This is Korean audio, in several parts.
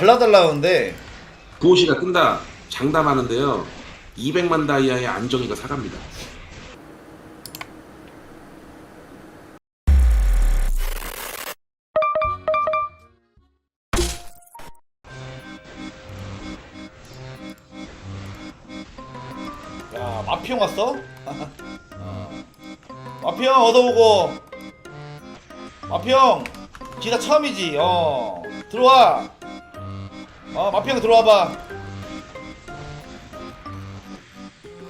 달라달라는데 구호시가 끈다 장담하는데요. 200만 다이아의 안정이가 사갑니다. 야 마피형 왔어? 어. 마피형 얻어보고 마피형 기사 처음이지 어 들어와 어 마피형 들어와봐.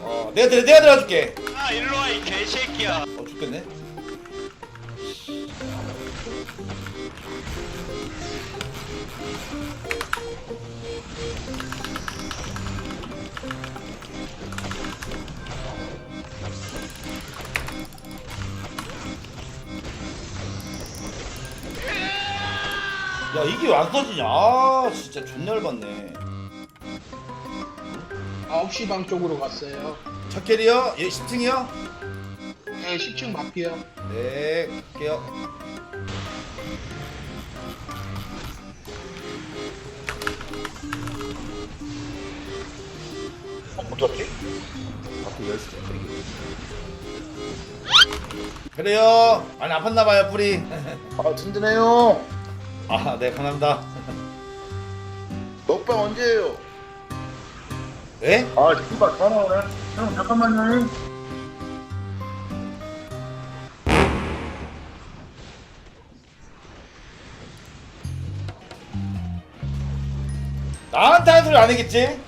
어 내가 들 내가 들어줄게. 아 일로 와 이 개새끼야. 어 죽겠네 야 이게 왜 안 써지냐 아 진짜 존나 열받네 9시 방 쪽으로 갔어요. 첫 캐리어 예 10층이요? 네, 10층 마피아. 네 갈게요 그래요 많이 아팠나봐요 뿌리 아 든든해요. 아 네 감사합니다 먹방 언제예요? 예? 아 잠깐 전화 오네. 형 잠깐만요. 나한테 한 소리 안 했겠지?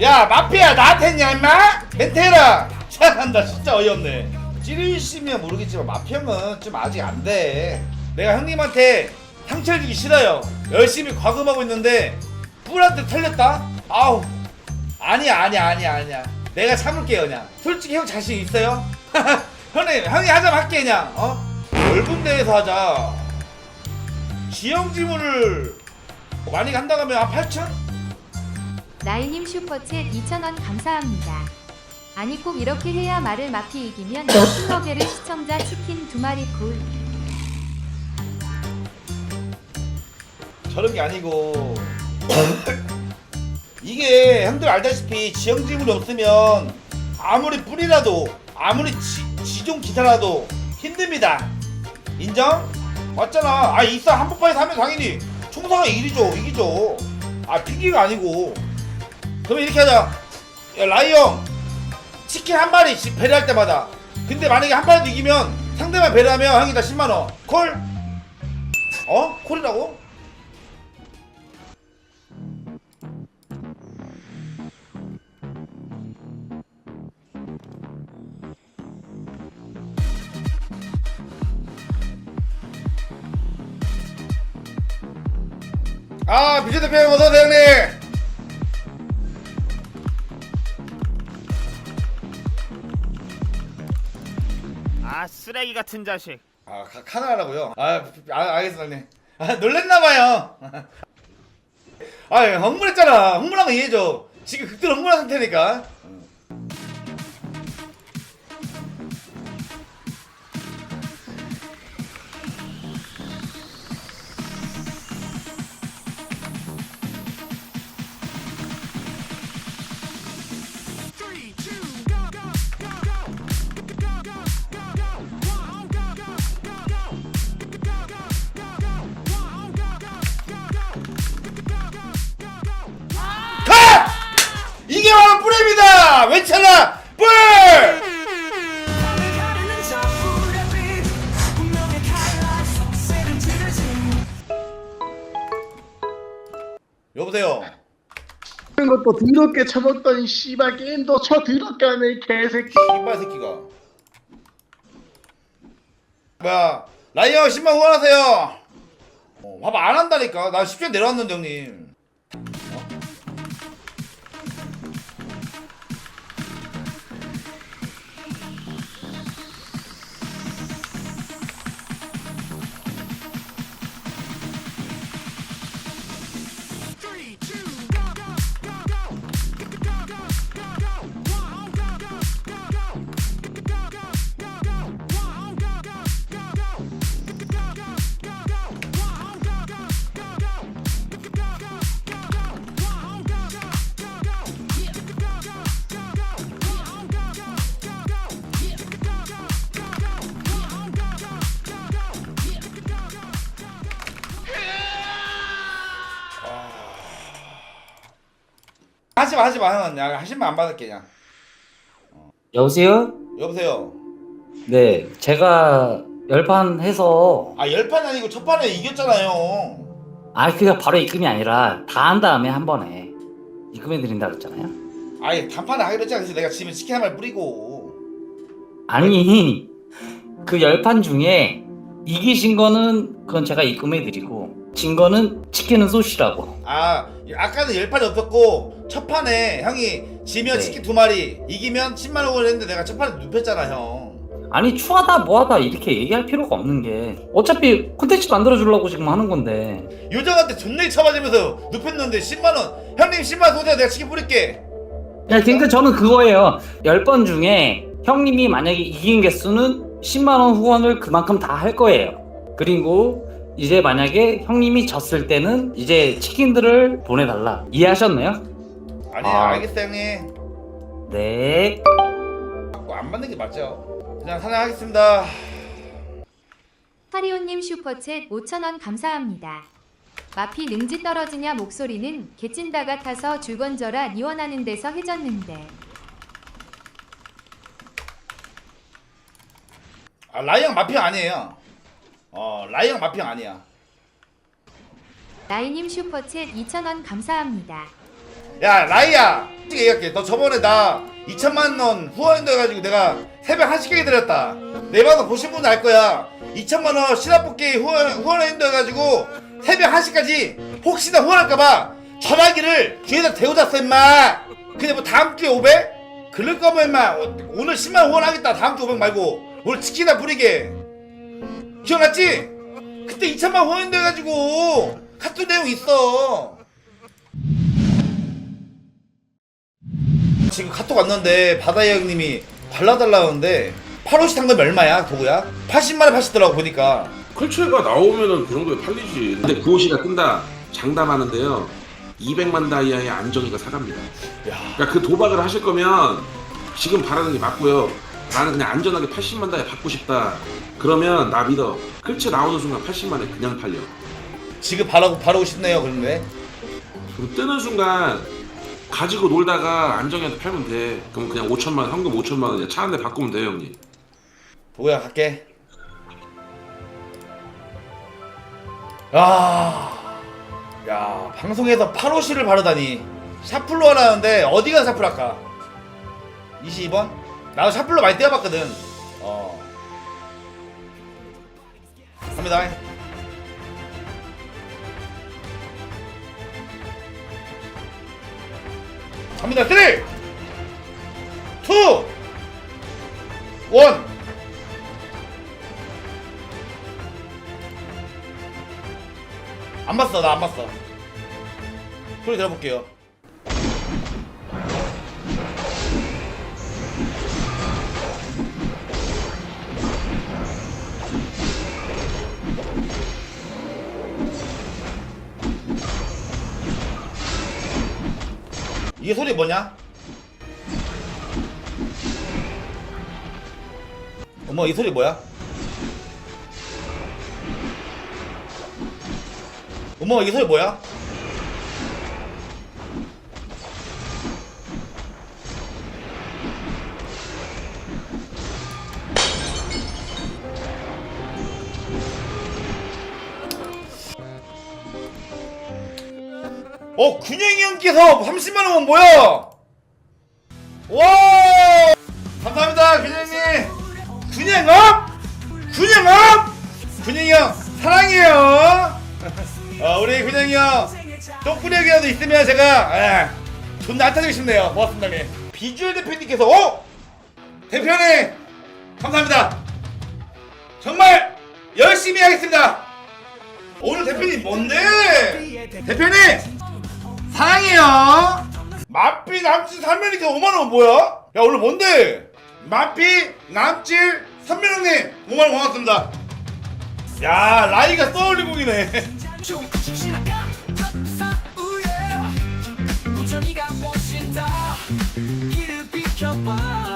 야 마피아 나한테 했냐 임마? 벤테라 참나 진짜 어이없네 찌르시면 모르겠지만 마피아는 좀 아직 안 돼 내가 형님한테 상처를 주기 싫어요 열심히 과금하고 있는데 뿔한테 털렸다? 아우 아니야 아니야 아니야 아니야 내가 참을게요 그냥 솔직히 형 자신 있어요? 형님 형이 하자면 할게 그냥 어? 넓은 데에서 하자 지형 지문을 많이 간다 가면 한 8천? 나이님 슈퍼챗 2,000원 감사합니다. 아니 꼭 이렇게 해야 말을 마피 이기면 킹거게를 시청자 치킨 두 마리 굴. 저런 게 아니고. 이게 형들 알다시피 지형지물이 없으면 아무리 뿌리라도 아무리 지, 지종 기사라도 힘듭니다. 인정? 맞잖아. 아 있어 한번판에서 하면 당연히 총사가 이기죠. 이기죠. 아 핑계가 아니고. 그러면 이렇게 하자. 야 라이 형. 치킨 한 마리씩 배려할 때마다. 근데 만약에 한 마리도 이기면 상대만 배려하면 형이 다 10만원. 콜? 어? 콜이라고? 아 비제 대표 형 어서 오세요 형님. 아 쓰레기 같은 자식. 아 가, 카나라고요? 아, 아 알겠습니다 형님. 아 놀랬나봐요. 아 흥분했잖아. 흥분한 거 이해해줘. 지금 극도로 흥분한 상태니까 여보세요? 이런 것도 더럽게 쳐먹더니 씨발 게임도 쳐 더럽게 하네 이 개새끼. 이발 새끼가. 뭐야 라이어 10만 후원하세요. 어, 봐봐 안 한다니까. 나 10점 내려왔는데 형님 하지마 하지마. 형은 야 하시면 안 받을게 그냥. 여보세요? 여보세요? 네, 제가 열판 해서 아 열판 아니고 첫 판에 이겼잖아요. 아 그게 바로 입금이 아니라 다 한 다음에 한 번에 입금해 드린다 그랬잖아요. 아예 단판을 하기로 했잖아 그래서 내가 지금 치킨 한 마리 뿌리고. 아니 그 열판 중에 이기신 거는 그건 제가 입금해 드리고 진 거는 치킨은 쏘시라고. 아 아까는 열 판이 없었고 첫 판에 형이 지면 네. 치킨 두 마리 이기면 10만 원을 했는데 내가 첫 판에 눕혔잖아 형. 아니 추하다 뭐하다 이렇게 얘기할 필요가 없는 게. 어차피 콘텐츠 만들어 주려고 지금 하는 건데. 요정한테 존나 쳐맞으면서 눕혔는데 10만 원. 형님 10만 원 소재 내가 치킨 뿌릴게. 야 그러니까 저는 그거예요. 10번 중에 형님이 만약에 이긴 개수는 10만 원 후원을 그만큼 다 할 거예요. 그리고 이제 만약에 형님이 졌을 때는 이제 치킨들을 보내달라. 이해하셨나요? 아니 아. 알겠어 형님. 네. 자꾸 안 받는 게 맞죠? 그냥 사냥하겠습니다. 파리오님 슈퍼챗 5천원 감사합니다. 마피 능지 떨어지냐 목소리는 개찐다 같아서 줄 건져라 니원하는 데서 해졌는데. 아 라이언 마피아 아니에요 어 라이언 마피아 아니야. 나이님 슈퍼챗 2천원 감사합니다. 야 라이야! 솔직히 얘기할게. 너 저번에 나 2천만 원 후원한다 해가지고 내가 새벽 1시까지 드렸다. 내 방송 보신 분은 알 거야. 2천만 원 신화뽑기 후원, 후원한다 해가지고 새벽 1시까지 혹시나 후원할까봐 전화기를 귀에다 대고 잤어 임마. 근데 뭐 다음 주에 500? 그럴 거면 임마. 어, 오늘 10만 원 후원하겠다. 다음 주 500 말고. 오늘 치킨이나 부리게 기억났지? 그때 2천만 원 후원한다 해가지고 카톡 내용 있어 지금 카톡 왔는데 바다이 형님이 발라달라는데 8호시 탄건 얼마야 도구야? 80만원 파시더라고 보니까 클체가 나오면은 그 정도에 팔리지. 근데 구호시가 끈다 장담하는데요. 200만 다이아의 안정이가 사갑니다. 야 그러니까 그 도박을 하실 거면 지금 바라는 게 맞고요. 나는 그냥 안전하게 80만 다이아 받고 싶다. 그러면 나 믿어. 클체 나오는 순간 80만에 그냥 팔려. 지금 바라고 바라고 싶네요 그런데 그리고 뜨는 순간 가지고 놀다가 안정이한테 팔면 돼. 그럼 그냥 5천만 원, 현금 5천만 원 차 한 대 바꾸면 돼요, 형님. 도구야 갈게 아, 야 방송에서 8호시를 바르다니 샤플로 하라는데 어디가 샤플 할까? 22번? 나도 샤플로 많이 떼어봤거든. 어. 갑니다. 갑니다. 3 2 1 안 봤어. 나 안 봤어. 소리 들어볼게요 이게 소리 뭐냐? 어머 이 소리 뭐야? 어머 이 소리 뭐야? 어 균형이 형께서 30만 원 뭐야? 와 감사합니다 균형님 균형업? 균형업? 균형이 형 사랑해요. 어, 우리 균형이 형 똥꾸리기라도 있으면 제가 예, 존나 안타주고 싶네요. 고맙습니다 형님. 비주얼 대표님께서 어? 대표님 감사합니다. 정말 열심히 하겠습니다. 오늘 대표님 뭔데? 대표님 사랑해요. 마피 남친 삼면이니까 5만 원 뭐야? 야 오늘 뭔데? 마피 남친 선민형님 5만 원 고맙습니다. 야 라이가 모신다 이를 비켜봐